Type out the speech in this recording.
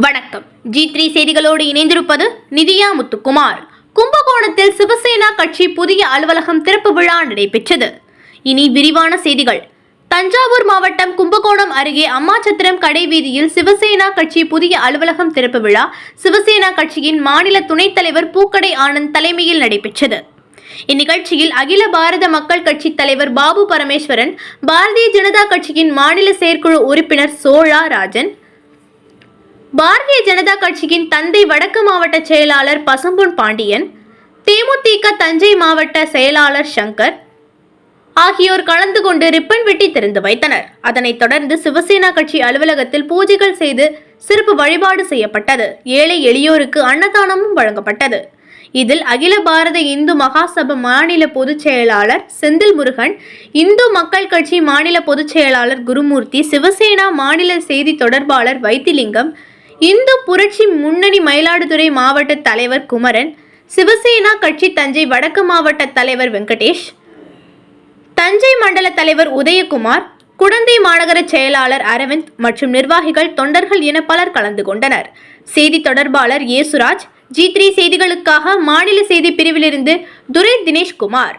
வணக்கம். G three செய்திகளோடு இணைந்திருப்பது நிதியா முத்துக்குமார். கும்பகோணத்தில் சிவசேனா கட்சி புதிய அலுவலகம் திறப்பு விழா நடைபெற்றது. இனி விரிவான செய்திகள். தஞ்சாவூர் மாவட்டம் கும்பகோணம் அருகே அம்மாச்சத்திரம் கடை வீதியில் சிவசேனா கட்சி புதிய அலுவலகம் திறப்பு விழா சிவசேனா கட்சியின் மாநில துணைத் தலைவர் பூக்கடை ஆனந்த் தலைமையில் நடைபெற்றது. இந்நிகழ்ச்சியில் அகில பாரத மக்கள் கட்சி தலைவர் பாபு பரமேஸ்வரன் பாரதிய ஜனதா கட்சியின் மாநில செயற்குழு உறுப்பினர் சோழா ராஜன் பாரதிய ஜனதா கட்சியின் தந்தை வடக்கு மாவட்ட செயலாளர் பசம்பொன் பாண்டியன் தேமுதிக தஞ்சை மாவட்ட செயலாளர் சங்கர் ஆகியோர் கலந்து கொண்டு ரிப்பன் வெட்டி திறந்து வைத்தனர். அதனைத் தொடர்ந்து சிவசேனா கட்சி அலுவலகத்தில் பூஜைகள் செய்து சிறப்பு வழிபாடு செய்யப்பட்டது. ஏழை எளியோருக்கு அன்னதானமும் வழங்கப்பட்டது. இதில் அகில பாரத இந்து மகாசபா மாநில பொதுச் செயலாளர் செந்தில் முருகன் இந்து மக்கள் கட்சி மாநில பொதுச் செயலாளர் குருமூர்த்தி சிவசேனா மாநில செய்தி தொடர்பாளர் வைத்திலிங்கம் இந்து புரட்சி முன்னணி மயிலாடுதுறை மாவட்ட தலைவர் குமரன் சிவசேனா கட்சி தஞ்சை வடக்கு மாவட்ட தலைவர் வெங்கடேஷ் தஞ்சை மண்டல தலைவர் உதயகுமார் குடந்தை மாநகர செயலாளர் அரவிந்த் மற்றும் நிர்வாகிகள் தொண்டர்கள் என பலர் கலந்து கொண்டனர். செய்தி தொடர்பாளர் ஏசுராஜ் ஜி த்ரீ செய்திகளுக்காக மாநில செய்தி பிரிவிலிருந்து துரை தினேஷ்குமார்.